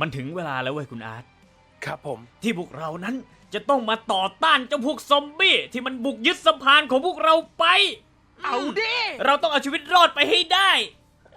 มันถึงเวลาแล้วเว้ยคุณอาร์ตครับผม ที่พวกเรานั้นจะต้องมาต่อต้านเจ้าพวกซอมบี้ที่มันบุกยึดสะพานของพวกเราไปเอาดิ เราต้องเอาชีวิตรอดไปให้ได้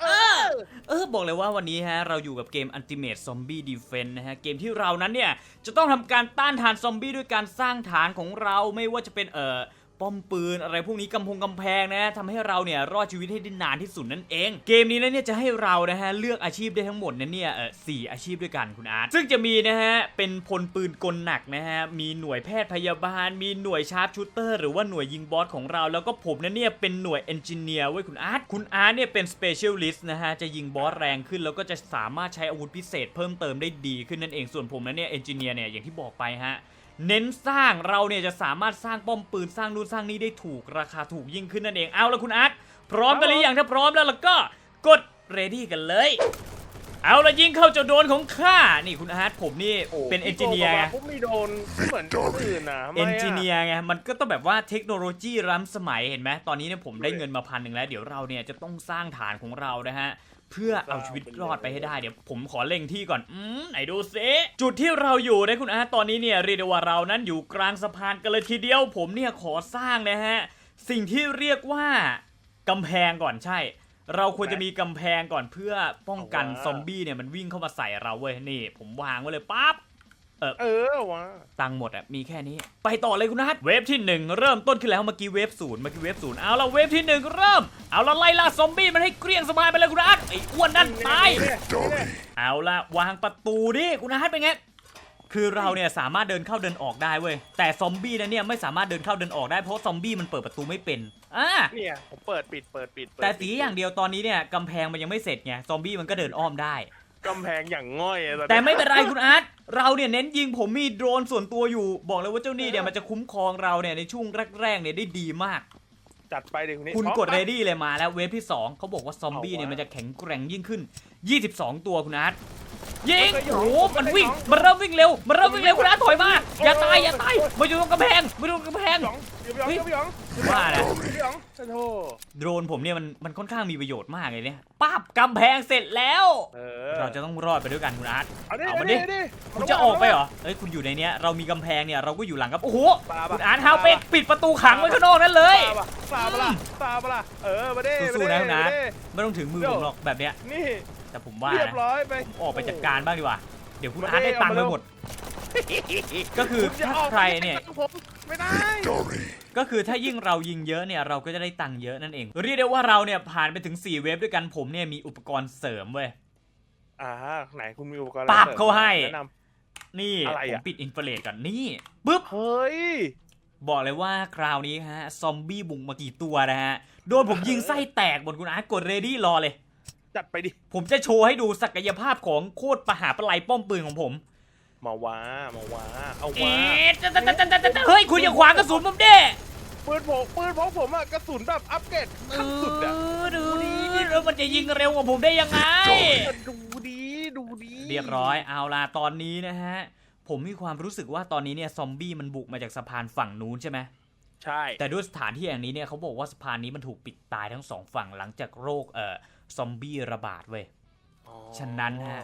เออ เออ บอกเลยว่าวันนี้ฮะ เราอยู่กับเกม Ultimate Zombie Defense นะฮะ เกมที่เรานั้นเนี่ย จะต้องทำการต้านทานซอมบี้ด้วยการสร้างฐานของเราไม่ว่าจะเป็นเอ่อ ป้อมปืนอะไรพวกนี้กำพงกำแพงนะทำให้เราเนี่ยรอดชีวิตให้ได้นานที่สุดนั่นเอง เกมนี้นะเนี่ยจะให้เรานะฮะเลือกอาชีพได้ทั้งหมดนะเนี่ยเออสี่อาชีพด้วยกันคุณอาร์ตซึ่งจะมีนะฮะเป็นพลปืนกลหนักนะฮะมีหน่วยแพทย์พยาบาล มีหน่วยชาร์ปชูเตอร์หรือว่าหน่วยยิงบอสของเรา แล้วก็ผมนะเนี่ยเป็นหน่วยเอนจิเนียร์เว้ยคุณอาร์ตคุณอาร์ตเนี่ยเป็นสเปเชียลิสต์นะฮะจะยิงบอสแรงขึ้น แล้วก็จะสามารถใช้อาวุธพิเศษ เพิ่มเติมได้ดีขึ้นนั่นเองส่วนผมนะเนี่ยเอนจิเนียร์เนี่ยอย่างที่บอกไปฮะ เน้นสร้างเราเนี่ยจะสามารถสร้างป้อมปืนสร้างนู่นสร้างนี่ได้ถูกราคาถูกยิ่งขึ้นนั่นเองเอาละคุณอาร์ตพร้อมกันหรือยังถ้าพร้อมแล้วล่ะก็กดเรดี้กันเลย เอาละยิงเข้าเจ้าโดรนของข้านี่คุณอาร์ตผมนี่โอ้เป็นเอนจิเนียร์ไงผมมีโดนเหมือนคนอื่นนะทำไมะเอนจิเนียร์ไงมันก็ต้องแบบว่าเทคโนโลยีล้ำสมัยเห็นไหมตอนนี้เนี่ยผมได้เงินมาพันหนึ่งแล้ว เดี๋ยวเราเนี่ยจะต้องสร้างฐานของเรานะฮะ เพื่อเอาชีวิตรอดไปให้ได้เดี๋ยวผมขอเล็งที่ก่อน อืมไหนดูซิจุดที่เราอยู่นะคุณอาร์ตตอนนี้เนี่ยเรียกได้ว่าเรานั้นอยู่กลางสะพานกันเลยทีเดียว ผมเนี่ยขอสร้างนะฮะ สิ่งที่เรียกว่ากำแพงก่อนใช่ เราควรจะมีกำแพงก่อนเพื่อป้องกันซอมบี้เนี่ยมันวิ่งเข้ามาใส่เราเว้ยนี่ ผมวางไว้เลยปั๊บ เออวะตังค์หมดอะมีแค่นี้ ไปต่อเลยคุณนัทเวฟที่หนึ่งเริ่มต้นขึ้นแล้วเมื่อกี้เวฟศูนย์เมื่อกี้เวฟศูนย์เอาละเวฟที่หนึ่งเริ่ม เอาละไล่ล่าซอมบี้มันให้เกลี้ยงสบายไปเลยคุณนัทไอ้อ้วนนั่นตายเอาละวางประตูดิคุณนัทเป็นไงคือเราเนี่ยสามารถเดินเข้าเดินออกได้เว้ยแต่ซอมบี้นะเนี่ยไม่สามารถเดินเข้าเดินออกได้เพราะซอมบี้มันเปิดประตูไม่เป็นอ่าเนี่ยผมเปิดปิดเปิดปิดเปิดแต่ปิดสีอย่างเดียวตอนนี้เนี่ยกำแพงมันยังไม่เสร็จไงซอมบี้มันก็เดินอ้อมได้ กำแพงอย่างง่อยอะอนนี้แต่ไม่เป็นไรคุณอาร์ตเราเนี่ยเน้นยิงผมมีโดรนส่วนตัวอยู่ บอกเลยว่าเจ้านี่เนี่ยมันจะคุ้มครองเราเนี่ยในช่วงแรกๆเนี่ยได้ดีมาก จัดไปเดี๋ยวนี้คุณพร้อมกดปะ เรดี้เลยมาแล้วเวฟที่ 2 เขาบอกว่าซอมบี้เอาวะเนี่ยมันจะแข็งแกร่งยิ่งขึ้น22 ตัวคุณอาร์ตยิงไม่เคยหยโอ้องโหไม่มันเคยวิ่งหยองมันเริ่มวิ่งเร็วมันเริ่มวิ่งเร็วคุณอาร์ตถอยมาอย่าตายอย่าตายโอ้ยมาอยู่ตรงกำแพงมาอยู่ตรงกำแพงหยองเดี๋ยวหยองเฮ้ยเดี๋ยวหยองว่านะเดี๋ยวหยองโอ้โหโดรนผมเนี่ยมันมันค่อนข้างมีประโยชน์มากเลยเนี่ยปั๊บกำแพงเสร็จแล้วเออเราจะต้องรอดไปด้วยกันคุณอาร์ตเอาดิเอาเอามาดิดิเอาดิคุณจะออกไปเหรอเอ้ยคุณอยู่ในเนี้ยเรามีกำแพงเนี่ยเราก็อยู่หลังกับโอ้โหปลาปะคุณอาร์ตฮาวเป็ดปิดประตูขังไว้ข้างนอกนั่นเลยปลาปะปลาปะล่ะปลาปะล่ะเออมาดิสู้ๆมานะดิคุณอาร์ตมาดิ ไม่ต้องถึงมือผมหรอกแบบเนี้ย นี่แต่ผมว่าเรียบนะร้อยไป ออกไปจัดการบ้างดีกว่า เดี๋ยวคุณมาอาร์ตได้เร็วตังค์ไปมาเร็ว หมด ก็คือณจะถ้าออกใครเนี่ย ผมไม่ได้ก็คือถ้ายิ่งเรายิงเยอะเนี่ยเราก็จะได้ตังค์เยอะนั่นเอง เรียกได้ว่าเราเนี่ยผ่านไปถึง 4 เวฟด้วยกันผมเนี่ยมีอุปกรณ์เสริมเว้ย อ่าไหนคุณมีอุปกรณ์ปั๊บสริมเขาให้ แนะน นี่อะไรผมอะปิดอินฟราเรดก่อนนี่ปึ๊บำเฮ้ย บอกเลยว่าคราวนี้ฮะซอมบี้บุกมากี่ตัวนะฮะ โดนผมยิงไส้แตกหมดคุณอาร์ตกดเรดี้รอเลย จัดไปดิ ผมจะโชว์ให้ดูศักยภาพของโคตรปหาปลายป้อมปืนของผม มาว้ามาว้าเอาเอ๊ว้าะจะจะจะจะจะจะเฮ้ยคุณอย่าขวางกระสุนผมเด้ปืนผมปืนของผมอะกระสุนแบบอัปเกรดขั้นสุดอะเออดูดิแล้วมันจะยิงเร็วกว่าผมได้ยังไง ดูดีดูดีเรียบร้อยเอาล่ะตอนนี้นะฮะ ผมมีความรู้สึกว่าตอนนี้เนี่ยซอมบี้มันบุกมาจากสะพานฝั่งนู้นใช่ไหม ใช่ แต่ด้วยสถานที่แห่งนี้เนี่ยเขาบอกว่าสะพานนี้มันถูกปิดตายทั้งสองฝั่งหลังจากโรคเอ่อซอมบี้ระบาดเว้ยอ๋อฉะนั้นฮะ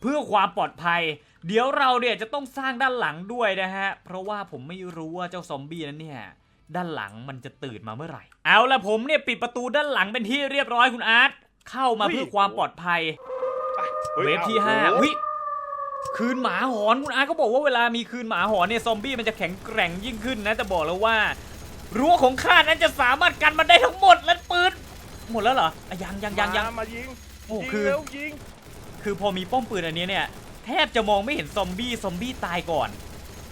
เพื่อความปลอดภัย เดี๋ยวเราเนี่ยจะต้องสร้างด้านหลังด้วยนะฮะ เพราะว่าผมไม่รู้ว่าเจ้าซอมบี้นั้นเนี่ยด้านหลังมันจะตื่นมาเมื่อไหร่ เอาละผมเนี่ยปิดประตูด้านหลังเป็นที่เรียบร้อยคุณอาร์ตเข้ามาเพื่อความปลอดภัยฮ้ยเวฟที่อาห้าโอ้โวิคืนหมาหอนคุณอาร์ตเขาบอกว่าเวลามีคืนหมาหอนเนี่ยซอมบี้มันจะแข็งแกร่งยิ่งขึ้นนะแต่บอกแล้วว่า รั้วของข้านั้นจะสามารถกันมันได้ทั้งหมดและปืนหมดแล้วเหรออะยังยังยังยังมามายิงโอ้ยิงคือ เร็วยิงคือพอมีป้อมปืนอันนี้เนี่ยแทบจะมองไม่เห็นซอมบี้ซอมบี้ตายก่อน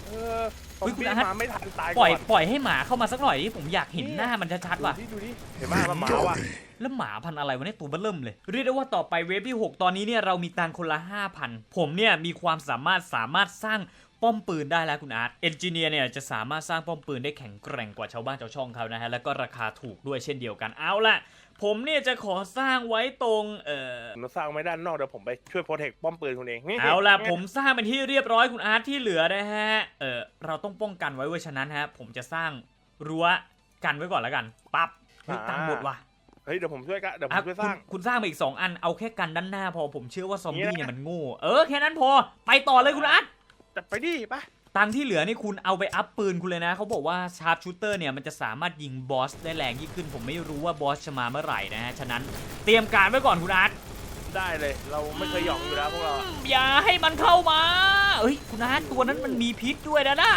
เออซเฮ้อยมคุณบี้อาร์ต มาไม่ทันตายปล่อยก่อนปล่อยให้หมาเข้ามาสักหน่อยดิผมอยากเห็นหน้ามันชัดๆว่ะ ดูดิดูดิเห็นไหมมันหมาว่ะแล้วหมาพันธุ์อะไรวะเนี่ยตัวเบ้อเริ่มเลย เรียกได้ว่าต่อไปเวฟที่ 6 ตอนนี้เนี่ยเรามีตังค์คนละ 5,000 ผมเนี่ยมีความสามารถสามารถสร้าง ป้อมปืนได้แล้วคุณอาร์ตเอนจิเนียร์เนี่ยจะสามารถสร้างป้อมปืนได้แข็งแกร่งกว่าชาวบ้านชาวช่องเขานะฮะแล้วก็ราคาถูกด้วยเช่นเดียวกันเอาล่ะ ผมเนี่ยจะขอสร้างไว้ตรงเอ่อผมสร้างไม่ด้านนอกเดี๋ยวผมไปช่วยโปรเทคป้อมปืนคุณเองนี่เอาล่ะผมสร้างเป็นที่เรียบร้อยคุณอาร์ตที่เหลือนะฮะเออเราต้องป้องกันไว้เว้ยฉะนั้นฮะผมจะสร้างรั้วกันไว้ก่อนแล้วกันปั๊บเฮ้ยตังค์หมดว่ะเฮ้ยเดี๋ยวผมช่วยกันเดี๋ยวผอะมช่วยคุสณร้างคุณสร้างมาอีกสองอันเอาแค่กันด้านหน้าพอผมเชื่อว่าซอมบี้อย่างนี้นะเนี่ยมันโง่เออแค่นั้นพอไปต่อเลยคุณอาร์ต จัดไปดิไปตังค์ที่เหลือนี่คุณเอาไปอัพปืนคุณเลยนะ เขาบอกว่าชาร์ปชูเตอร์เนี่ยมันจะสามารถยิงบอสได้แรงยิ่งขึ้น ผมไม่รู้ว่าบอสจะมาเมื่อไหร่นะฮะ ฉะนั้นเตรียมการไว้ก่อนคุณอาร์ตได้เลย เราไม่เคยหยองอยู่แล้วพวกเราอะอย่าให้มันเข้ามาเอ้ยคุณอาร์ตตัวนั้นมันมีพิษด้วยนะน่ะ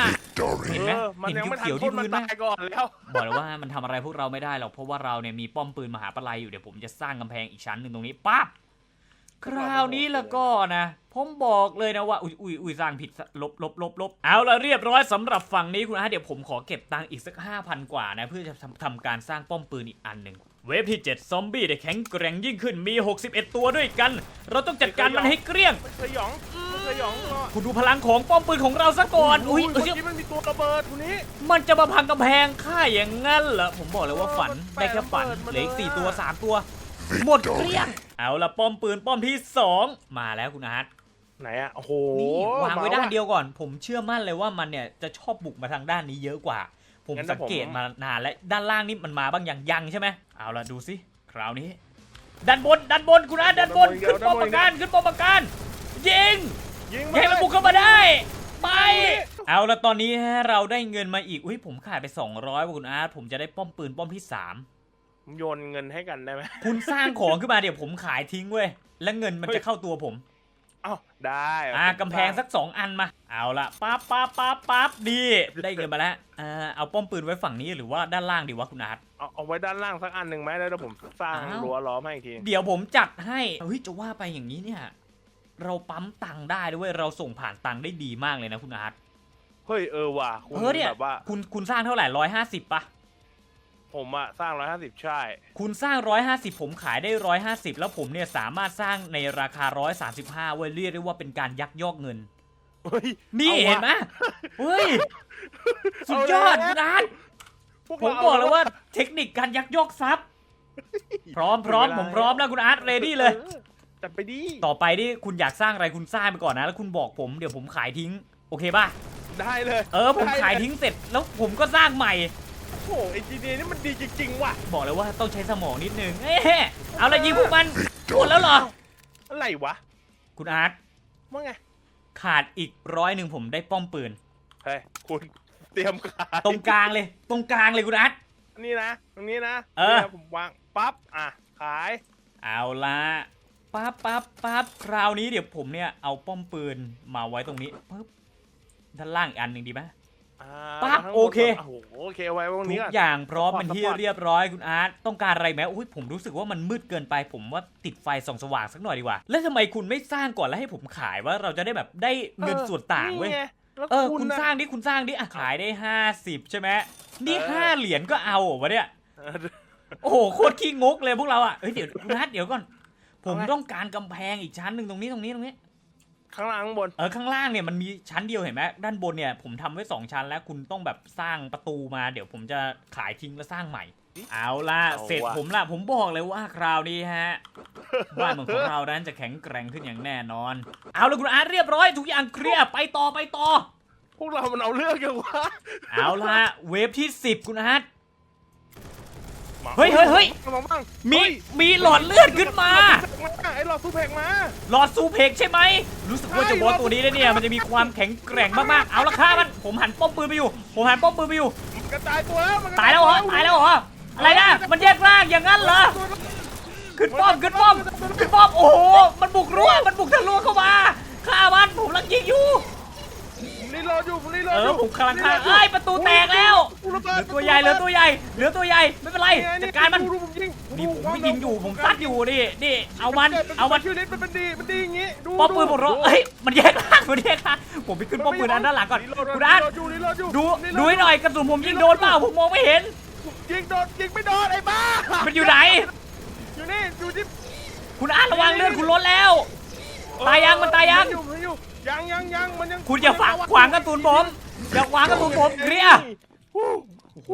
เห็นไหมเออมันเห็นยังไม่ทันเขียวๆคที่นมันพื้นไหม ตายก่อนแล้ว บอกเลยว่ามันทำอะไรพวกเราไม่ได้หรอกเพราะว่าเราเนี่ยมีป้อมปืนมหาปลัยอยู่เดี๋ยวผมจะสร้างกำแพงอีกชั้นหนึ่งตรงนี้ปั๊บ คราวนี้แล้วก็นะ ผมบอกเลยนะว่า อุ้ยอุ้ยอุ้ยสร้างผิดลบลบลบลบเอาละเรียบร้อยสำหรับฝั่งนี้คุณอาร์ตเดี๋ยวผมขอเก็บตังค์อีกสัก 5,000 กว่านะ เพื่อจะทำทำการสร้างป้อมปืนอีกอันหนึ่งเวฟที่ 7 ซอมบี้ได้แข็งแกร่งยิ่งขึ้นมี 61 ตัวด้วยกัน เราต้องจัดการมันให้เกลี้ยงไม่เคยหยองไม่เคยหยองหรอกคุณดูพลังของป้อมปืนของเราซะก่อน อุ้ยเมื่เอ้อยกี้มันมีตัวระเบิดคนนี้ มันจะมาพังกำแพงข้าอย่างงั้นเหรอผมบอกเลยว่าฝันเออมันแปลได้แค่ฝันระเบิดมาเหลืออีกเลยสี่อะตัวสามตัว หมดเกลี้ยง เอาละป้อมปืนป้อมที่สองมาแล้วคุณอาร์ตไหนอะโอ้โหนี่วางไว้ด้านมเดียวก่อน ผมเชื่อมั่นเลยว่ามันเนี่ยจะชอบบุกมาทางด้านนี้เยอะกว่า ผมงั้นสัถ้างผมเกตมานานและด้านล่างนี่มันมาบ้างยังยังใช่ไหมเอาละดูสิคราวนี้ด้านบนด้านบนคุณอาร์ตด้านบนขึ้นป้อมปราการขึ้นป้อมปราการยิงยิงอย่าให้มันเลยบุกเข้ามาได้ไปเอาละตอนนี้ฮะเราได้เงินมาอีกอุ้ยผมขาดไป 200ว่ะคุณอาร์ตผมจะได้ป้อมปืนป้อมที่ โยนเงินให้กันได้ไหม3คุณสร้างของขึ้นมาเดี๋ยวผมขายทิ้งเว้ยแล้วเงินมันเฮ้ยจะเข้าตัวผมเอ้าได้อ่ากำแพงสัก2อันมา เอาละปั๊บปั๊บปั๊บปั๊บดีได้เงินมาแล้วอ่าเอาป้อมปืนไว้ฝั่งนี้หรือว่าด้านล่างดีวะคุณอาร์ตเอาเอาไว้ด้านล่างสักอันหนึ่งไหมแล้วเดี๋ยวผมสร้างอ้าวรั้วล้อมให้อีกทีเดี๋ยวผมจัดให้เฮ้ยจะว่าไปอย่างนี้เนี่ย เราปั๊มตังค์ได้ด้วยเราส่งผ่านตังค์ได้ดีมากเลยนะคุณอาร์ตเฮ้ยเออว่ะคุณเออเนี่ยแบบว่าคุณคุณสร้างเท่าไหร่ร้อยห้าสิบปะ ผมอะสร้างร้อยห้าสิบใช่ คุณสร้าง 150 ผมขายได้ 150 แล้วผมเนี่ยสามารถสร้างในราคา 135เว้ยเรียกได้ว่าเป็นการยักยอกเงิน เฮ้ยนี่อาว่ะ เห็นไหมเฮ้ย สุดยอดเอาแล้วนะพวผมรบอกเลยว่าเทคนิคการยักยอกทรัพย์ พร้อมพร้อมผมพร้อมแล้วคุณอาร์ตเรดี้เลย ออจัดไปดิต่อไปที่คุณอยากสร้างอะไรคุณสร้างไปก่อนนะ แล้วคุณบอกผมเดี๋ยวผมขายทิ้ง โอเคป่ะ ได้เลยเออผมขายทิ้งเสร็จแล้วผมก็สร้างใหม่ โอ้โหไอ้จีเนี่มันดีจริงๆว่ะ บอกเลยว่าต้องใช้สมองนิดนึงเอ๊ะเอาละยิงพวกมันหมดแล้วเหรอ อะไรวะคุณอาร์ตว่าไง ขาดอีกร้อยหนึ่งผมได้ป้อมปืน เฮ้ย คุณเตรียมขายตรงกลางเลย ตรงกลางเลยคุณอาร์ตนี่นะ ตรงนี้นะเออ นี่นะผมวาง ปั๊บ อะ ขาย เอาละปั๊บปั๊บปั๊บคราวนี้เดี๋ยวผมเนี่ยเอาป้อมปืนมาไว้ตรงนี้ปึ๊บด้านล่างอีกอันหนึ่งดีไหม อ่าปั๊บทั้งหมดโอเค โอ้โหโอเคไว้ตรงทุนี้กก่อน อย่างพร้อมเป็นที่ซัพพอร์ตเรียบร้อยคุณอาร์ตต้องการอะไรไหมอุ้ยผมรู้สึกว่ามันมืดเกินไป ผมว่าติดไฟส่องสว่างสักหน่อยดีกว่า แล้วทำไมคุณไม่สร้างก่อนแล้วให้ผมขายว่าเราจะได้แบบได้เงินส่วนต่างเว้ยนี่ไแล้วเออคุณน่ะสร้างดิคุณสร้างดิอะขายได้ 50 ใช่ไหมนี่เออ ห้าเหรียญก็เอาเหรอวะเนี่ยเออ โอ้โหโคตรขี้งกเลยพวกเราอะเฮ้ยเดี๋ยวคุณนัทเดี๋ยวก่อน ผมเอาไง ต้องการกำแพงอีกชั้นหนึ่งตรงนี้ตรงนี้ตรงนี้ ข้างล่างข้างบน เออข้างล่างเนี่ยมันมีชั้นเดียวเห็นไหมด้านบนเนี่ยผมทำไว้สองชั้นแล้วคุณต้องแบบสร้างประตูมาเดี๋ยวผมจะขายทิ้งแล้วสร้างใหม่ เอาล่ะเอาเสร็จว่ะ ผมละผมบอกเลยว่าคราวนี้ฮะ บ้านเมืองของเรานั้นจะแข็งแกร่งขึ้นอย่างแน่นอน เอาละคุณอาร์ตเรียบร้อยทุกอย่างเคลียร์ไปต่อไปต่อ พวกเรามันเอาเรื่องกันวะเอาล่ะเวฟที่ 10 คุณอาร์ตมา เฮ้ยเฮ้ยเฮ้ยมาบ้างมีเฮ้ยมีหลอดเลือดขึ้นมา ไอ้หลอดซูเพกมาหลอดซูเพกใช่ไหมรู้สึกว่าใช่เจะบอสตัวนี้เนี่ยมันจะมีความแข็งแกร่งมากๆเอาละฆ่ามันผมหันป้อมปืนไปอยู่ ผมหันป้อมปืนไปอยู่มันกระจายตัวแล้วมันกระจตายแล้วเหรอตายแล้วเหรออะไรนะมันแยกร่างอย่างนั้นเหรอขึ้นป้อมขึ้นป้อมขึ้นป้อมโอ้โหมันบุกรั้วมันบุกทะลุเข้ามาฆ่ามันผมกำลังยิงอยู่ผม รีโหลดอยู่ผมรีโหลดเอออยู่ผมกำลังฆ่าเอ้ยประตูแตกแล้วเหลือตัวใหญ่เหลือตัวใหญ่เหลือตัวใหญ่ไม่เป็นไรจัดการมันดูผมยิงนี่ผมไม่ยิงอยู่ผมซัดอยู่นี่นี่เอามันเอามันชื่อลิสมันเป็นดีมันดีอย่างงี้ดูป้อมปืนผมรอเอ้ยมันแยกร่างมันแยกร่างผมไปขึ้นป้อมปืนอันด้านหลังก่อนรีโหลดคุณอาร์ตรีโหลดอยู่ดูรีโหลดูให้หน่อยกระสุนผมยิงโดนเปล่าผมมองไม่เห็น ยิงโดนยิงไม่โดนไอ้บ้ามันอยู่ไหน อยู่นี่อยู่ที่คุณอาร์ตระวังเลือดคุณลดแล้ว ตายยังมันตายยัง อยู่มันอยู่ ยังยังยังมันยังคุณอย่าฝังขวางกระสุนผมอย่าขวางกระสุนผมเคลียร์โอ้โห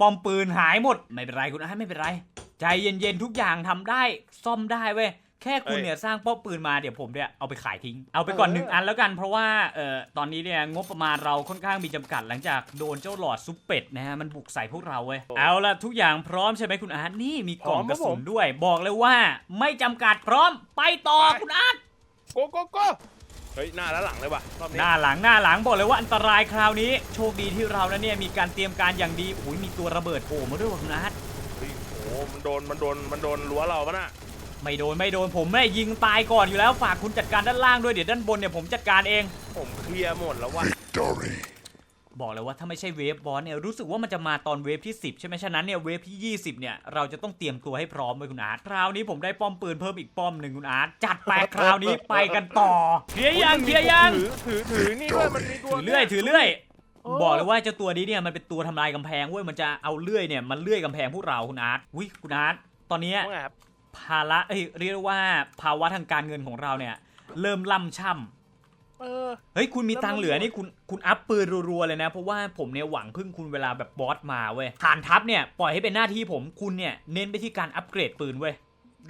ป้อมปืนหายหมดไม่เป็นไรคุณอาร์ตไม่เป็นไร ใจเย็นๆทุกอย่างทำได้ซ่อมได้เว้ยแค่คุณเนี่ยสร้างป้อมปืนมาเดี๋ยวผมเนี่ยเอาไปขายทิ้งเอาไปก่อนหนึ่งอันแล้วกัน เพราะว่าเอ่อตอนนี้เนี่ยงบประมาณเราค่อนข้างมีจำกัดหลังจากโดนเจ้าหลอดซุปเป็ดนะฮะมันบุกใส่พวกเราเว้ยเอาละทุกอย่างพร้อมใช่ไหมคุณอาร์ตนี่มีกล่องกระสุนด้วย บอกเลยว่าไม่จำกัดพร้อมไปต่อคุณอาร์ต โกโกโก เฮ้ยหน้าและหลังเลยว่ะรอบหนี้น้าหลังหน้าหลังบอกเลยว่าอันตรายคราวนี้ โชคดีที่เรานั้นเนี่ยมีการเตรียมการอย่างดีโอ้ยมีตัวระเบิดโผล่มาด้วยว่ะคุณอาร์ตเฮ้ยโอ้มันโดนมันโดนมันโดนรั้วเราปะน่ะไม่โดนไม่โดนผมไม่ได้ยิงตายก่อนอยู่แล้วฝากคุณจัดการด้านล่างด้วยเดี๋ยวด้านบนเนี่ยผมจัดการเองผมเคลียร์หมดแล้วว่ะ บอกเลยว่าถ้าไม่ใช่เวฟบอสเนี่ยรู้สึกว่ามันจะมาตอนเวฟที่ 10 ใช่ไหมฉะนั้นเนี่ยเวฟที่ 20 เนี่ยเราจะต้องเตรียมตัวให้พร้อมไว้คุณอาร์ตคราวนี้ผมได้ป้อมปืนเพิ่มอีกป้อมหนึ่งคุณอาร์ตจัดไปคราวนี้ไปกันต่อเคลียร์ยังเคลียร์ยังถือถือถือนี่ด้วยมันมีตัวถือเลื่อยถือเลื่อยบอกเลยว่าเจ้าตัวนี้เนี่ยมันเป็นตัวทำลายกำแพงเว้ยมันจะเอาเลื่อยเนี่ยมันเลื่อยกำแพงพวกเราคุณอาร์ตอุ้ยคุณอาร์ตตอนนี้ยว่าไงครับภาระเอ้ยเรียกว่าภาวะทางการเงินของเราเนี่ยเริ่มล่ำช่ำ เออ เฮ้ยคุณมีตังค์เหลือแล้วมันนี่คุณคุณอัพปืนรัวๆเลยนะ เพราะว่าผมเนี่ยหวังพึ่งคุณเวลาแบบบอสมาเว้ยฐานทัพเนี่ยปล่อยให้เป็นหน้าที่ผมคุณเนี่ยเน้นไปที่การอัปเกรดปืนเว้ย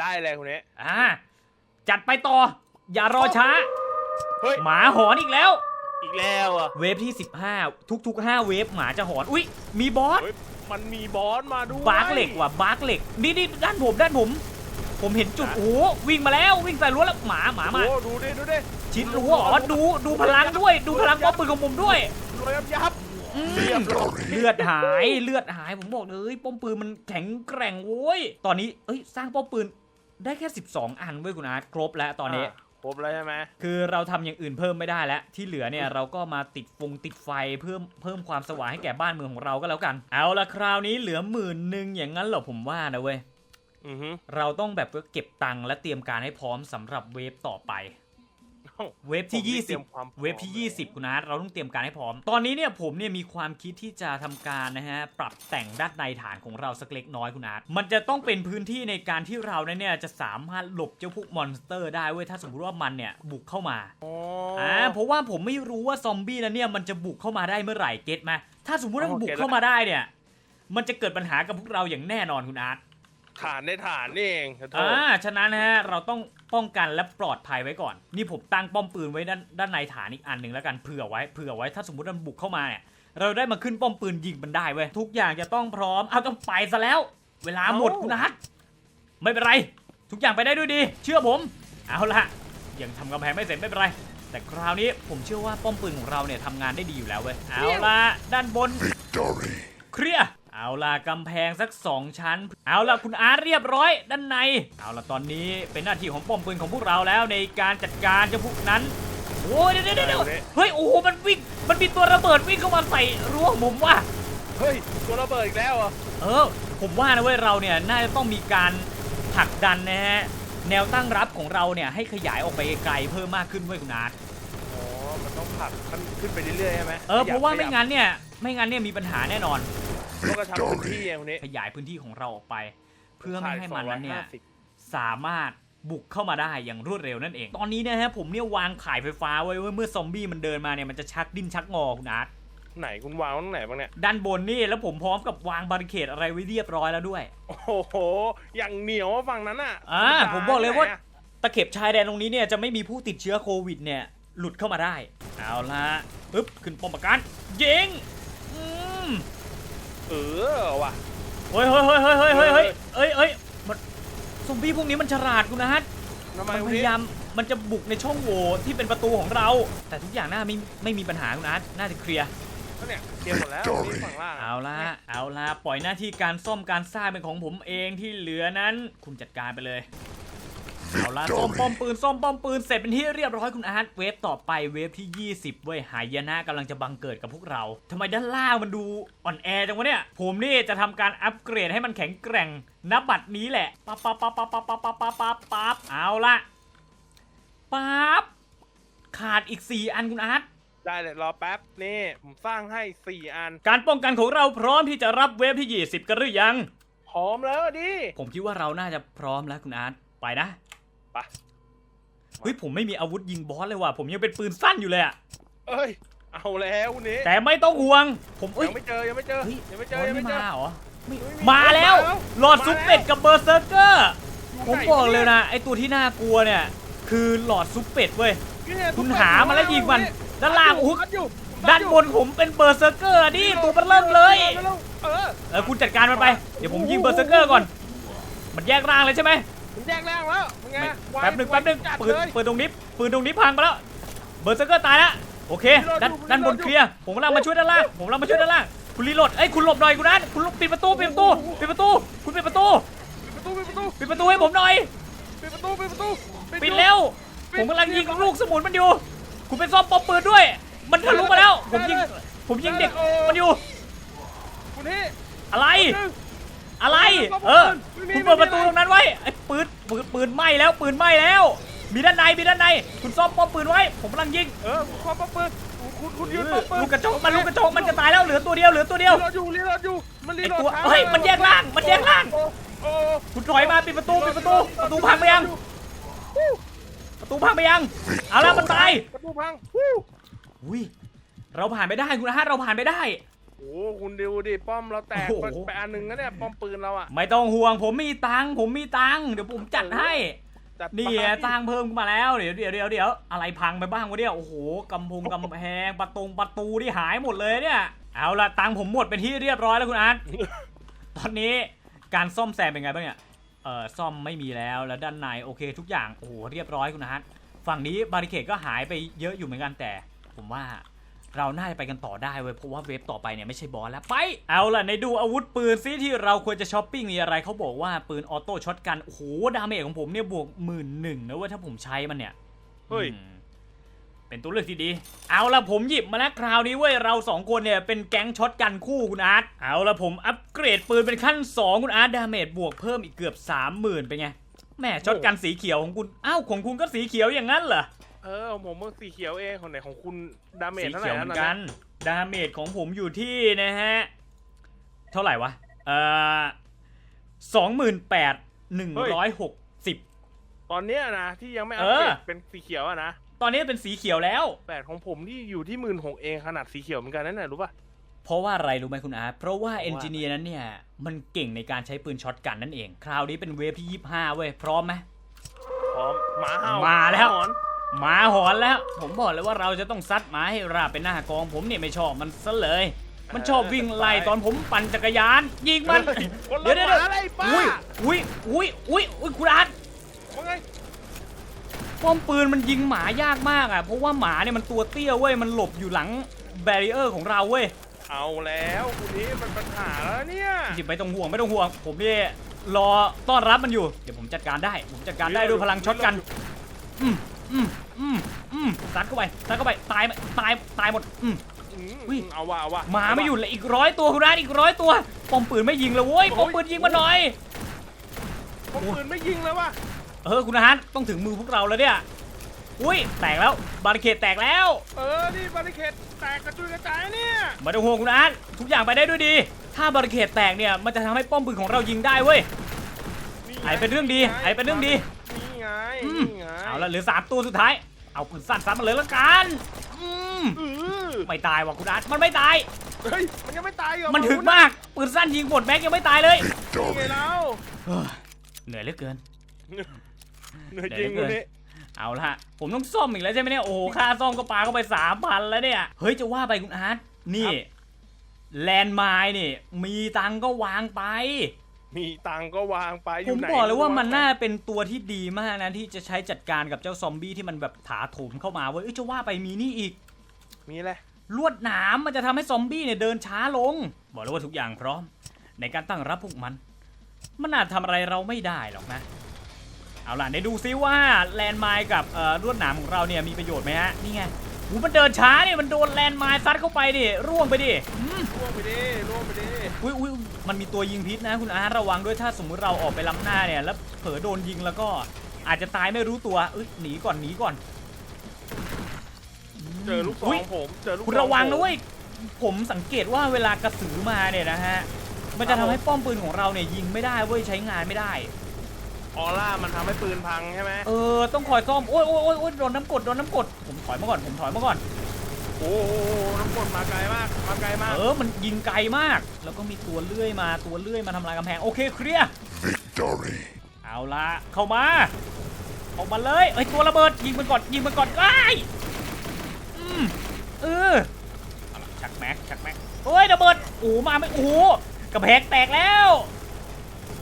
ได้เลยคนนี้อ่าจัดไปต่อ อย่ารอช้า เฮ้ย หมาหอนอีกแล้ว อีกแล้วอะเวฟที่ 15 ทุก ๆ 5 เวฟหมาจะหอนอุ้ยมีบอส เฮ้ยมันมีบอสมาด้วยบาร์กเหล็กว่ะบาร์กเหล็กนี่นี่ด้านผมด้านผม ผมเห็นจุดโอ้โหวิ่งมาแล้ววิ่งใส่รั้วแล้วหมาหมามาโอ้ดูดิดูดิชิดรั้วอ๋อดูดูพลังด้วย ดูพลังป้อมปืนของผมด้วยรวยยับยับอืมเรียบร้อยเลือดหายเลือดหายผมบอกเลยป้อมปืนมันแข็งแกร่งโว้ยตอนนี้เอ้ยสร้างป้อมปืนได้แค่ 12 อันเว้ยคุณอาร์ตครบแล้วตอนนี้ะครบแล้วใช่ไหมคือเราทำอย่างอื่นเพิ่มไม่ได้แล้ว ที่เหลือเนี่ยเราก็มาติดฟงติดไฟเพิ่มเพิ่มความสว่างให้แก่บ้านเมืองของเราก็แล้วกัน เอาละคราวนี้เหลือหมื่นหนึ่งอย่างนั้นเหรอผมว่านะเว้ยอือฮึ เราต้องแบบว่าเก็บตังค์และเตรียมการให้พร้อมสำหรับเวฟต่อไปเอ้าเวฟที่ผมนี่เตรียมความพร้อม20 เวฟที่ 20 คุณอาร์ตเราต้องเตรียมการให้พร้อม ตอนนี้เนี่ยผมเนี่ยมีความคิดที่จะทำการนะฮะปรับแต่งด้านในฐานของเราสักเล็กน้อยคุณอาร์ตมันจะต้องเป็นพื้นที่ในการที่เราเนี่ยจะสามารถหลบเจ้าพวกมอนสเตอร์ได้เว้ยถ้าสมมติว่ามันเนี่ยบุกเข้ามาอ๋ออ่าเพราะว่าผมไม่รู้ว่าซอมบี้นั้นเนี่ยมันจะบุกเข้ามาได้เมื่อไหร่เก็ตไหมถ้าสมมติว่ามันบุกเข้ามาได้เนี่ย มันจะเกิดปัญหากับพวกเราอย่างแน่นอนคุณอาร์ต ฐานในฐานนี่เองขอโทษอ่าฉะนั้นนะฮะเราต้องป้องกันและปลอดภัยไว้ก่อน นี่ผมตั้งป้อมปืนไว้ด้านด้านในฐานอีกอันหนึ่งแล้วกันเผื่อไว้เผื่อไว้ถ้าสมมติมันบุกเข้ามาเนี่ยเราได้มาขึ้นป้อมปืนยิงมันได้เว้ยทุกอย่างจะต้องพร้อมเอาต้องไปซะแล้ว เวลาหมดคุณอาร์ตไม่เป็นไร ทุกอย่างไปได้ด้วยดี เชื่อผมเอาละยังทำกำแพงไม่เสร็จไม่เป็นไร แต่คราวนี้ผมเชื่อว่าป้อมปืนของเราเนี่ยทำงานได้ดีอยู่แล้วเว้ยเอาละด้านบนเคลียร์ เอาล่ะกำแพงสักสองชั้น เอาล่ะคุณอาร์ตเรียบร้อยด้านใน เอาล่ะตอนนี้เป็นหน้าที่ของป้อมปืนของพวกเราแล้วในการจัดการเจ้าพวกนั้นโอ้ยเดี๋ยวเดี๋ยวเดี๋ยวเฮ้ยโอ้โหมันวิ่งมันมีตัวระเบิดวิ่งเข้ามาใส่รั้วของผมว่ะเฮ้ยตัวระเบิดอีกแล้วเหรอะเออ ผมว่านะเว้ยเราเนี่ยน่าจะต้องมีการผลักดันนะฮะแนวตั้งรับของเราเนี่ยให้ขยายออกไปไกลเพิ่มมากขึ้นเว้ยคุณอาร์ตอ๋อมันต้องผลักมันขึ้นไปเรื่อยๆใช่ไหมเออเพราะว่าไม่งั้นเนี่ยไม่งั้นเนี่ยมีปัญหาแน่นอน ต้องกระชับพื้นที่เองคนนี้ ขยายพื้นที่ของเราออกไป เพื่อไม่ให้มันนั้นเนี่ยขาดสามารถบุกเข้ามาได้อย่างรวดเร็วนั่นเอง ตอนนี้นะฮะผมเนี่ยวางข่ายไฟฟ้าไว้ว่าเมื่อซอมบี้มันเดินมาเนี่ยมันจะชักดิ้นชักงอคุณอาร์ต250ไหนคุณวางไว้ตรงไหนบ้างเนี่ยด้านบนนี่แล้วผมพร้อมกับวางบาริเคดอะไรไว้เรียบร้อยแล้วด้วย โอ้โห อย่างเหนียวอะฝั่งนั้นอะอ่าผมบอกเลยว่าไหนอะตะเข็บชายแดนตรงนี้เนี่ยจะไม่มีผู้ติดเชื้อโควิดเนี่ยหลุดเข้ามาได้ เอาละปึ๊บขึ้นป้อมปราการยิงอืมเออว่ะ เฮ้ยเฮ้ยเฮ้ยเฮ้ยเฮ้ยเฮ้ยเฮ้ยเฮ้ยเฮ้ยมันซอมบี้พวกนี้มันฉลาดคุณอาร์ตทำไมมันวันพนี้ยายามมันจะบุกในช่องโหว่ที่เป็นประตูของเรา แต่ทุกอย่างน่าไม่ไม่มีปัญหาคุณอาร์ตน่าจะเคลียร์ก็เนี่ยเคลียร์หมดแล้วนี่ฝั่งล่างะเอาละเอาละปล่อยหน้าที่การซ่อมการสร้างเป็นของผมเองที่เหลือนั้น คุณจัดการไปเลย เอาละซ่อมป้อมปืนซ่อมป้อมปืนเสร็จเป็นที่เรียบร้อยคุณอาร์ตเวฟต่อไปเวฟที่ 20 เว้ยหายนะกำลังจะบังเกิดกับพวกเราทำไมด้านล่างมันดูอ่อนแอจังวะเนี่ย ผมนี่จะทำการอัปเกรดให้มันแข็งแกร่งนับบัดนี้แหละปั๊บปั๊บปั๊บปั๊บปั๊บปั๊บปั๊บปั๊บปั๊บเอาละปั๊บขาดอีก 4 อันคุณอาร์ตได้เลยรอแป๊บนี่ผมสร้างให้สี่อัน การป้องกันของเราพร้อมที่จะรับเวฟที่ 20 กันหรือยัง พร้อมแล้วดิผมคิดว่าเราน่าจะพร้อมแล้วคุณอาร์ตไปนะ ไปเฮ้ยผมไม่มีอาวุธยิงบอสเลยว่ะผมยังเป็นปืนสั้นอยู่เลยอะเอ้ย เอาแล้วคุณนี้แต่ไม่ต้องห่วง ผมเอ้ยยังไม่เจอ ยังไม่เจอ เฮ้ยยังไม่บเจออสยังไม่ไม่เจอ มาเหรอไม่เฮ้ยมาแล้ว มาแล้วหลอดซุปเป็ดกับเบอร์เซอร์เกอร์ผมบอกเลยนะไอตัวที่น่ากลัวเนี่ย คือหลอดซุปเป็ดเว้ย เนี่ยคุณหามาแล้วยิงมันด้านล่างโอ้อุ๊ยอยู่ด้านบนผมเป็นเบอร์เซอร์เกอร์นี่ตัวมันเริ่มเลยเออ เออคุณจัดการมันไป เดี๋ยวผมยิงเบอร์เซอร์เกอร์ก่อน มันแยกร่างเลยใช่ไหม ผมแยกแรงแล้วเป็นไงไม่ไวแป๊บหนึงแป๊บหนึงจัดปืนเลยปืนตรงนี้ปืนตรงนี้พังไปแล้วเบอร์เซอร์เกอร์ตายแล้วโอเครีโหลดด้านอยู่ด้านบนรีโหลดอยู่เคลียร์ผมกำลังมาช่วยด้านล่างผมกำลังมาช่วยด้านล่างคุณรีโหลดเอ้ยคุณหลบหน่อยคุณนัทคุณปิดประตูปิดประตูปิดประตู คุณปิดประตูปิดประตูปิดประตูปิดประตูให้ผมหน่อยปิดประตูปิดประตูปิดเร็วปิดผมกำลังยิงลูกสมุนมันอยู่ คุณไปซ่อมปอมปืนด้วย มันทะลุมาแล้ว ผมยิงได้เลยผมยิงเด็กได้เลยมันอยู่คุณพี่อะไรหนึ่ง อะไรซ่อมปเอออมปืนไม่มีคุณเปิดประตูไม่มีตรงนั้นไว้ไอ้ปืนปืนปืนไหม้แล้วปืนไหม้แล้ว มีด้านในมีด้านใน คุณซ่อมป้อมปืนไว้ ผมกำลังยิงเออคุณความปอมปืนคุณคุณยืนปอมปืนลูกกระจกมันลูกกระจกมันจะตายแล้วเหลือตัวเดียวเหลือตัวเดียวรีโหลดอยู่รีโหลดอยู่มันรีไอ้โหลดตัวช้าเฮ้ยมันแยกร่างมันแยกร่าง โอ้โอ้คุณถอยมาปิดประตูปิดประตูประตูพังไปยัง ประตูพังไปยังเอาละมันตายประตูพังวู้อุ้ยเราผ่านไปได้คุณอาร์ตเราผ่านไปได้ โอ้คุณดูดิป้อมเราแตกโอ้โหไปไปอันหนึ่งนะเนี่ยป้อมปืนเราอะไม่ต้องห่วงผมมีตังค์ผมมีตังค์เดี๋ยวผมจัดให้ จัดนี่ไปไงสร้างเพิ่มขึ้นมาแล้วเดี๋ยวเดี๋ยวเดี๋ยวเดี๋ยวอะไรพังไปบ้างวะเนี่ยโอ้โหกำพงกำแพงประตูประตูที่หายหมดเลยเนี่ยเอาละตังค์ผมหมดเป็นที่เรียบร้อยแล้วคุณอาร์ต ตอนนี้การซ่อมแซมเป็นไงบ้างเนี่ยเออซ่อมไม่มีแล้วแล้วด้านในโอเค ทุกอย่างโอ้โหเรียบร้อยคุณอาร์ตฝั่งนี้บาริเคดก็หายไปเยอะอยู่เหมือนกันแต่ ผมว่า เราน่าจะไปกันต่อได้เว้ยเพราะว่าเว็บต่อไปเนี่ยไม่ใช่บอสแล้วไปเอาล่ะในดูอาวุธปืนซิที่เราควรจะช้อปปิ้งมีอะไรเขาบอกว่าปืนออโต้ช็อตกันโอ้โหดาเมจของผมเนี่ยบวกหมื่นหนึ่งนะเว้ยถ้าผมใช้มันเนี่ยเฮ้ยอืมเป็นตัวเลือกที่ดี เอาละผมหยิบมาแล้วคราวนี้เว้ยเราสองคนเนี่ยเป็นแก๊งช็อตกันคู่คุณอาร์ตเอาละผมอัปเกรดปืนเป็นขั้น 2 คุณอาร์ตดาเมจบวกเพิ่มอีกเกือบ 30,000เป็นไงแม่ช็อตกันสีเขียวของคุณอ้าวของคุณก็สีเขียวอย่างนั้นเหรอ เออของผมมันสีเขียวเองของไหนของคุณดาเมจสีเท่าไหเขีร่ยวเหมืนะอนกันดาเมจของผมอยู่ที่นะฮะ เท่าไหร่วะ เอ่อสองหมื่นแปดหนึ่งร้อยหกสิบ ตอนเนี้ยนะที่ยังไม่อัปเอเกรอดเป็นสีเขียวอะนะตอนนี้เป็นสีเขียวแล้ว แปดของผมที่อยู่ที่หมื่นหกเองขนาดสีเขียวเหมือนกันนั่นแหละรู้ป่ะ เพราะว่าอะไรรู้ไหมคุณอาร์ตเพราะว่าเพราะว่าเอนจิเนียร์นั้นเนี่ย มันเก่งในการใช้ปืนช็อตกันนั่นเอง คราวนี้เป็นเวฟที่ 25 เว้ย พร้อมไหม พร้อมหมาเห่ามามาแล้ว ห มาหอนแล้ว ผมบอกเลยว่าเราจะต้องซัดหมาให้ราบเป็นหน้ากอง ผมเนี่ยไม่ชอบมันซะเลย มันชอบวิ่งไล่ตอนผมปั่นจักรยานยิงมันคนเดี๋ยวละเดี๋ยวหมาอะไรป้าอุ้ยอุ้ยอุ้ยอุ้ยอุ้ยคุณอาร์ตว่าไงป้อมปืนมันยิงหมายากมากอะเพราะว่าหมาเนี่ยมันตัวเตี้ยเว้ยมันหลบอยู่หลังแบรีเออร์ของเราเว้ยเอาแล้วคุณนี่มันปัญหาแล้วเนี่ยหยิบไม่ต้องห่วงไม่ต้องห่วง ผมเนี่ยรอต้อนรับมันอยู่ เดี๋ยวผมจัดการได้ ผมจัดการได้ด้วยพลังช็อตกันอืมอืมอืมอืม ซัดเข้าไปซัดเข้าไปตายไหมตายตายหมดอืมอืมอุ้ยเอาว่ะเอาว่ะหมาไม่อยู่เลยอีกร้อยตัวคุณร้านอีกร้อยตัวป้อมปืนไม่ยิงเลยเว้ยป้อมปืนยิงมาหน่อย ผมปืนไม่ยิงเลยว่ะเออคุณอาร์ตต้องถึงมือพวกเราแล้วเนี่ยอุ้ยแตกแล้วบาริเคดแตกแล้วเออนี่บาริเคดแตกกระจุยกระจายเนี่ยไมาต้องห่วงคุณอาร์ตทุกอย่างไปได้ด้วยดี ถ้าบาริเคดแตกเนี่ยมันจะทำให้ป้อมปืนของเรายิงได้เว้ย นี่ไอ้เป็นเรื่องดีไอ้เป็นเรื่องดี นี่ไงอืม นี่ไงเอาละเหลือสามตัวสุดท้าย เอาปืนสั้นซัดมาเลยละกันอืมเออไม่ตายว่ะคุณอาร์ตมันไม่ตาย เฮ้ยมันยังไม่ตายเหรอมันถึกมากปืนสั้นยิงหมดแม็กยังไม่ตายเลยนี่ไงเราเฮ้ยเหนื่อยเหลือเกิน เหนื่อยจริงคุณนี่เอาละผมต้องซ่อมอีกแล้วใช่ไหมเนี่ยโอ้โหค่าซ่อมก็ปาเข้าไปสามพันแล้วเนี่ย เฮ้ยจะว่าไปคุณอาร์ตนี่ แลนด์ไมน์นี่ มีตังค์ก็วางไป มีตังค์ก็วางไปอผยู่มไหนบอกเลยว่ามันน่าเป็นตัวที่ดีมากนะที่จะใช้จัดการกับเจ้าซอมบี้ที่มันแบบถาโถมเข้ามาเว้ยเอ้ยจะว่าไปมีนี่อีก มีอะไรลวดหนามมันจะทำให้ซอมบี้เนี่ยเดินช้าลง บอกเลยว่าทุกอย่างพร้อม ในการตั้งรับพวกมัน มันอาจทำอะไรเราไม่ได้หรอกนะ เอาล่ะเดี๋ยวดูซิว่าแลนด์ไมน์กับเอ่อลวดหนามของเราเนี่ยมีประโยชน์ไหมฮะ นี่ไง หูมันเดินช้าเนี่ยมันโดนแลนด์ไมน์ซัดเข้าไปดิร่วงไปดิอืมล่วงไปดิล่วงไปดิอุ้ยอุ้ยมันมีตัวยิงพิษนะคุณอาร์ตระวังด้วยถ้าสมมุติเราออกไปล้ำหน้าเนี่ยแล้วเผลอโดนยิงแล้วก็อาจจะตายไม่รู้ตัวเอ้ยหนีก่อนหนีก่อนเจอลูกศรอุ๊ยผมเจอลูกศคุณระวังนะเว้ยผมสังเกตว่าเวลากระสือมาเนี่ยนะฮะมันจะทำให้ป้อมปืนของเราเนี่ยยิงไม่ได้เว้ยใช้งานไม่ได้ ออร่ามันทำให้ปืนพังใช่ไหมเออต้องคอยซ่อมโอ้ยโอ้ยโอ้ยโอ้ยโดนน้ำกรดโดนน้ำกรดผมถอยมาก่อนผมถอยมาก่อน โอ้โหน้ำกรดมาไกลมากมาไกลมากเออมันยิงไกลมาก แล้วก็มีตัวเลื่อยมาตัวเลื่อยมาทำลายกำแพงโอเคเคลียร์ Victory. เอาเอาละเข้ามาเข้ามาเลยเอ้ยตัวระเบิดยิงมันก่อนยิงมันก่อนไอ้ยอืมเออเอาล่ะชักแม็กชักแม็กเฮ้ยระเบิดโอ้โหมาไม่โอ้โหกระแพงแตกแล้ว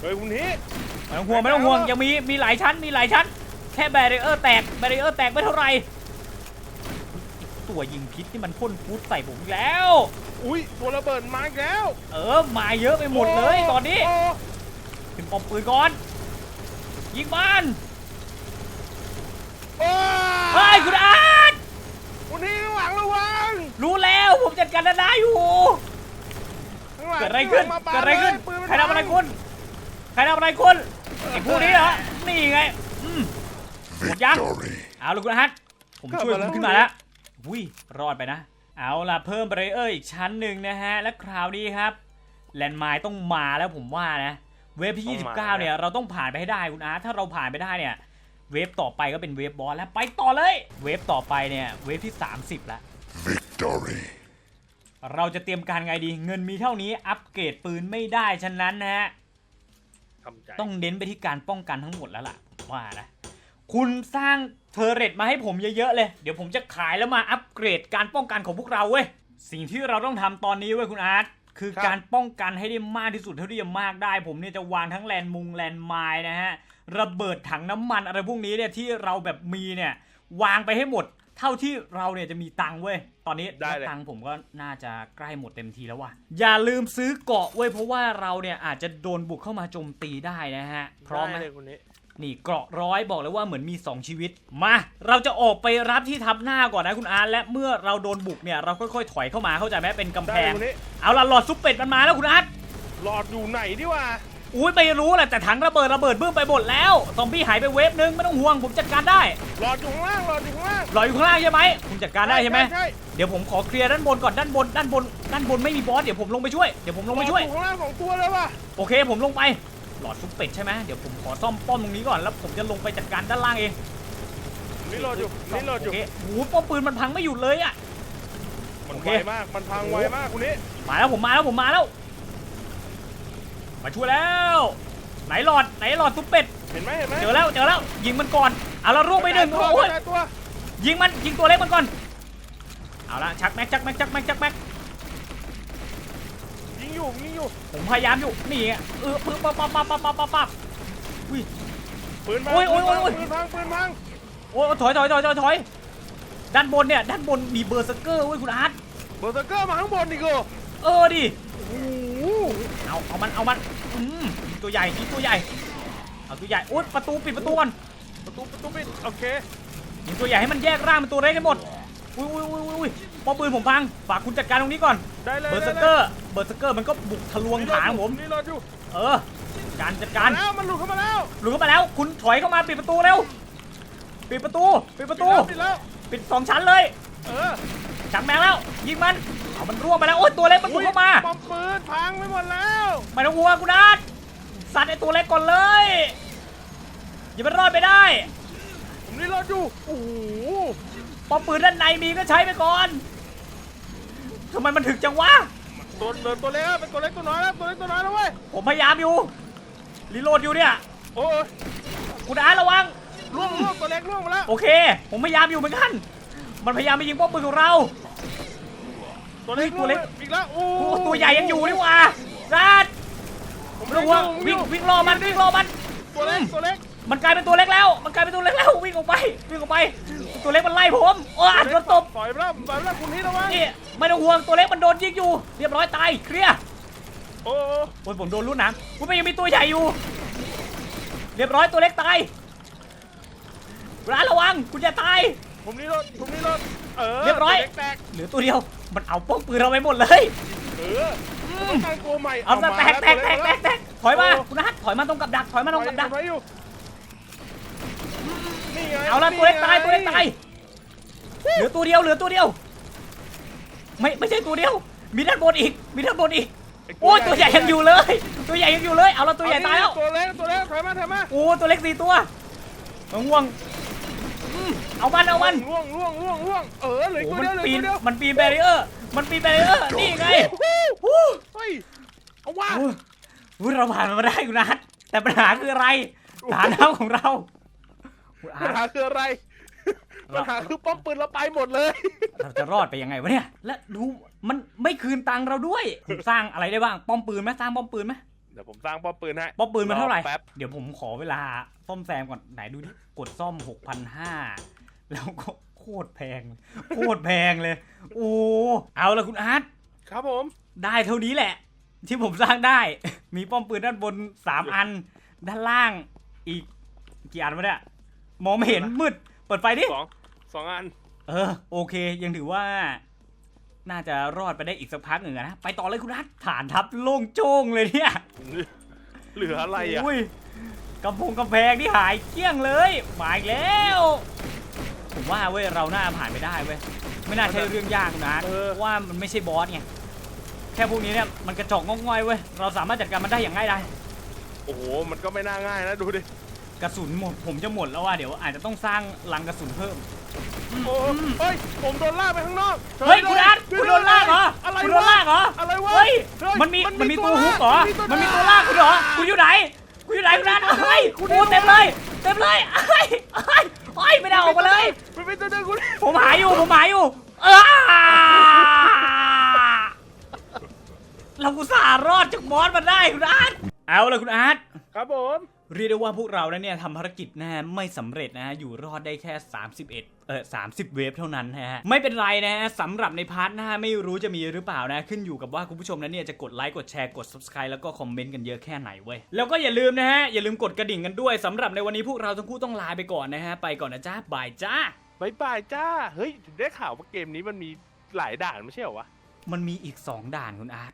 เฮ้ยคุณนี้ ไม่ต้องห่วงไม่ต้องห่วงยังมีมีหลายชั้นมีหลายชั้น แค่แบรเออร์แตกแบรเออร์แตกไม่เท่าไหร่ตัวยิงพิษที่มันพ่นฟูดใส่ผมอีกแล้ว อุ้ยตัวระเบิดมาอีกแล้ว เออมาเยอะไปหมดเลยตอนนี้โถึงปอมปืนก่อน ยิงมันโอ้เฮ้ยคุณอาร์ตคุณนี้ข้างหลังระวังรู้แล้วผมจัดการได้อยู่ ข้างหลังเกิดอะไรขึ้น มาปาเกิดอะไรขึ้นลยปืนมันใครทำอะไรคุณ ใครทำอะไรคุณ ไอ้พวกนี้เหรอ นี่ไงอืมหมดยังเอาลูกคุณอาร์ตผมช่วยคุณขึ้นมาแล้วอุ้ยรอดไปนะ เอาล่ะเพิ่มเบรเออร์อีกชั้นหนึ่งนะฮะ และคราวนี้ครับ แลนด์ไมล์ต้องมาแล้วผมว่านะ เวฟที่ 29 เนี่ย เราต้องผ่านไปให้ได้คุณอาร์ตถ้าเราผ่านไปได้เนี่ย เวฟต่อไปก็เป็นเวฟบอสแล้วไปต่อเลย เวฟต่อไปเนี่ย เวฟที่ 30 แล้ว Victory. เราจะเตรียมการไงดี เงินมีเท่านี้ อัปเกรดปืนไม่ได้ ฉะนั้นนะฮะ ทำใจต้องเน้นไปที่การป้องกันทั้งหมดแล้วล่ะผมว่านะ คุณสร้างเทอร์เรตมาให้ผมเยอะๆเลย เดี๋ยวผมจะขายแล้วมาอัปเกรดการป้องกันของพวกเราเว้ย สิ่งที่เราต้องทำตอนนี้เว้ยคุณอาร์ต คือการป้องกันให้ได้มากที่สุดเท่าที่จะมากได้ ผมเนี่ยจะวางทั้งแลนมุงแลนไมล์นะฮะ ระเบิดถังน้ำมันอะไรพวกนี้เนี่ยที่เราแบบมีเนี่ย วางไปให้หมด เท่าที่เราเนี่ยจะมีตังค์เว้ย ตอนนี้ได้เลย ตังค์ผมก็น่าจะใกล้หมดเต็มทีแล้วว่ะ อย่าลืมซื้อเกราะเว้ยเพราะว่าเราเนี่ยอาจจะโดนบุกเข้ามาโจมตีได้นะฮะ พร้อมไหม ได้เลยคุณนี้ นี่เกราะร้อยบอกเลยว่าเหมือนมี 2 ชีวิต มา เราจะออกไปรับที่ทับหน้าก่อนนะคุณอาร์ตและเมื่อเราโดนบุกเนี่ยเราค่อยๆ ถอยเข้ามาเข้าใจไหมเป็นกำได้แพเลยงคุณนี้ เอาละหลอดซุปเป็ดมันมาแล้วคุณอาร์ตหลอดอยู่ไหนดิวะ อุ้ยไม่รู้แหละแต่ถังระเบิดระเบิดบึ้มไปหมดแล้วซอมบี้หายไปเวฟนึงไม่ต้องห่วงผมจัดการได้หลอดอยู่ข้างล่างหลอดอยู่ข้างล่างหลอดอยู่ข้างล่างใช่ไหมคุณจัดการได้ใช่ไหมใช่เดี๋ยวผมขอเคลียร์ด้านบนก่อนด้านบน ด้านบนด้านบนไม่มีบอสเดี๋ยวผมลงไปช่วยเดี๋ยวผมลงไปช่วยหลอดอยู่ข้างล่างของตัวเลยว่ะโอเคผมลงไป หลอดซุปเป็ดใช่ไหมเดี๋ยวผมขอซ่อมป้อมตรงนี้ก่อนแล้วผมจะลงไปจัดการด้านล่างเองนี่หลอดอยู่นี่หลอดอยู่โเคโอ้โหป้อมปืนมันพังไม่หยุดเลยอะมันโอไวเคมากมันพังไวมากคุณนี้มาแล้วผมมาแล้วผมมาแล้ว มาช่วยแล้ว ไหนหลอดไหนหลอดซุปเป็ดเห็นไหมเห็นไหมเจอแล้วเจอแล้วยิงมันก่อนเอาละร่วงไปหนึ่งตัวโอ้ยกระจายตัวยิงมันยิงตัวเล็กมันก่อนเอาละชักแม็กชักแม็กชักแม็กชักแม็กยิงอยู่ยิงอยู่ผมพยายามอยู่นี่ไงเออปึ๊บปั๊บปั๊บปั๊บปั๊บปั๊บปั๊บปั๊บอุ้ยปืนพังโอ้ยโอ้ยโอ้ยโอ้ยปืนพังปืนพังโอ้ยถอยถอยถอยถอยถอยด้านบนเนี่ยด้านบนมีเบอร์เซอร์เกอร์เว้ยคุณอาร์ตเบอร์เซอร์เกอร์มาข้างบนอีกเหรอเออดิโอ้โห เอาเอามันเอามันอืมยิงตัวใหญ่ยิงตัวใหญ่เอาตัวใหญ่โอ๊ยประตูปิดประตูก่อนประตูประตูปิดโอเคยิงตัวใหญ่ให้มันแยกร่างเป็นตัวเล็กให้หมดอุ้ยอุ้ยอุ้ยอุ้ยป้อมปืนผมพังฝากคุณจัดการตรงนี้ก่อนได้เลยเบอร์เซอร์เกอร์เบอร์เซอร์เกอร์มันก็บุกทะลวงฐานผมนี่หลอดอยู่เออการจัดการแล้วมันหลุดเข้ามาแล้วหลุดเข้ามาแล้ว คุณถอยเข้ามาปิดประตูเร็วปิดประตูปิดประตูปิดแล้วปิดสองชั้นเลยเออ จับแมงแล้ว ยิงมันเอามันร่วงไปแล้วโอ๊ยตัวเล็กมันบุกเข้ามาปอมปืนพังไปหมดแล้วไม่ต้องห่วงคุณอาร์ตสัตว์ไอตัวเล็กก่อนเลยอย่ามันรอดไปได้ผมนี่หลอดอยู่โอ้โหป้อมปืนด้านในมีก็ใช้ไปก่อนทำไมมันถึกจังวะตัวเดินตัวเล็กอะเป็นตัวเล็กตัวน้อยแล้วตัวเล็กตัวน้อยแล้วเว้ยผมพยายามอยู่รีโหลดอยู่เนี่ยโอ้ยคุณอาร์ตระวังล่วงล่วงตัวเล็กล่วงมาแล้วโอเค ผมพยายามอยู่เหมือนกัน มันพยายามไปยิงป้อมปืนของเรา ตัวเล็กเฮ้ยตัวเล็กงมาอีกแล้วโอ้โอ้ตัวใหญ่ยังอยู่นี่หว่าราดผมไม่ต้องห่วงวิ่งวิ่งรอมันวิ่งรอมัน ตัวเล็กตัวเล็ก มันกลายเป็นตัวเล็กแล้ว มันกลายเป็นตัวเล็กแล้ววิ่งออกไปวิ่งออกไป ตัวเล็กมันไล่ผมโอ้ยโดนตบปล่อยไปแล้วปล่อยไปแล้วคุณนี่ระวังนี่ไม่ต้องห่วงตัวเล็กมันโดนยิงอยู่ เรียบร้อยตายเคลียร์โอ้โหโอ้ยผมโดนลูกหนังคุณไม่ยังมีตัวใหญ่อยู่ เรียบร้อยตัวเล็กตายร้านระวังคุณอย่าตาย ผมนี่รถผมนี่รถเออเรียบร้อยตัวล็กแตกเหลือตัวเดียว มันเอาป้อมปืนเราไปหมดเลยเออต้องการตัวใหม่เอาซะมาแตกแตกแตกแตกแตกถอยมาคุณนัทถอยมาตรงกับดัก ถอยมาตรงกับดัก ไว้อยู่นี่ไงเอาละตัวเล็กตายตัวเล็กตาย เหลือตัวเดียวเหลือตัวเดียว ไม่ไม่ใช่ตัวเดียว มีด้านบนอีก มีด้านบนอีก โอ้ยตัวใหญ่ยังอยู่เลย ตัวใหญ่ยังอยู่เลย เอาละตัวใหญ่ตายแล้ว ตัวเล็กตัวเล็กถอยมาถอยมาโอ้ตัวเล็กสี่ตัวมะม่วงอืม เอามันเอามันล่วงล่วงล่วงล่วงเออเหลือโอ้อีกตัวมันเดียวเหลือปีนตัวเดียวมันปีนแบรีเออร์มันปีนแบรีเออร์นี่ไงฮู้เฮ้ยเอาว่าโอ้ยอุ๊ยเราผ่านมันมาได้คุณนัทแต่ปัญหาคืออะไรฐานทัพของเราคุณอาปัญร์ตหาคืออะไร ปัญหาคือป้อมปืนเราไปหมดเลย เราจะรอดไปยังไงวะเนี่ยและดูมันไม่คืนตังค์เราด้วยผมสร้างอะไรได้บ้างป้อมปืนไหมสร้างป้อมปืนไหม เดี๋ยวผมสร้างป้อมปืนให้ป้อมปืนมันเท่าไหร่อแป๊บ เดี๋ยวผมขอเวลาซ่อมแซมก่อนไหนดูดิกดซ่อม6,500แล้วก็โคตรแพง โคตรแพงเลย โอ้เอาละคุณอาร์ตครับผมได้เท่านี้แหละ ที่ผมสร้างได้ มีป้อมปืนด้านบน3อัน ด้านล่างอีกกี่อันวะเนี่ยมองไม่เห็นมืดเปิดไฟดิ สองสองอัน เออโอเคยังถือว่า น่าจะรอดไปได้อีกสักพักหนึ่งอะนะ ไปต่อเลยคุณนัทฐานทัพโล่งโจ้งเลยเนี่ยเหลืออะไรอะยกำพงกำแพงที่หายเกลี้ยงเลยมาอีกแล้ว ผมว่าเว้ยเราน่าผ่านไปได้เว้ยไม่น่าใช่เรื่องยากนะเออเพราะว่ามันไม่ใช่บอสไงแค่พวกนี้เนี่ยมันกระจอกงอกง่อยเว้ยเราสามารถจัดการมันได้อย่างง่ายดายโอ้โหมันก็ไม่น่าง่ายนะดูดิกระสุนหมดผมจะหมดแล้วว่าเดี๋ยวอาจจะต้องสร้างลังกระสุนเพิ่ม โอ้เฮ้ยผมโดนลากไปข้างนอกเฮ้ยคุณอาร์ตช่วยคุณด้โดวยนลากเหรออะไรคุณโดนลากเหรออะไรวะเฮ้ยเฮ้ยมันมีมันมันมีมีตัตัววฮุกเหรอมันมันมีมีตัตัววลาลากกคุณเหรอคุณอยู่ไหนคุณอยู่ไหนคุณนัทเฮ้ยคุณโอ้เต็มเลยเต็มเลยเฮ้ยเฮ้ยเฮ้ยไม่ได้ออกมาเลยมันเป็นตัวเดินคุณผมหายอยู่ผมหายอยู่เออเรากุสาห์รอดจากบอสมาได้คุณอาร์ตเอาเลยคุณอาร์ตครับผม เรียกได้ว่าพวกเรานั้นเนี่ยทำภารกิจนะฮะไม่สำเร็จนะฮะอยู่รอดได้แค่ 31 เอ่อ30 เวฟเท่านั้นนะฮะไม่เป็นไรนะฮะสำหรับในพาร์ทหน้าไม่รู้จะมีหรือเปล่านะ ขึ้นอยู่กับว่าคุณผู้ชมนั้นเนี่ยจะกดไลค์กดแชร์กด subscribe แล้วก็คอมเมนต์กันเยอะแค่ไหนเว้ย แล้วก็อย่าลืมนะฮะ อย่าลืมกดกระดิ่งกันด้วยสำหรับในวันนี้พวกเราทั้งคู่ต้องลาไปก่อนนะฮะ ไปก่อนนะจ้าบายจ้าบายบายจ้าเฮ้ยได้ข่าวว่าเกมนี้มันมีหลายด่านไม่ใช่เหรอวะมันมีอีก 2 ด่านคุณอาร์ต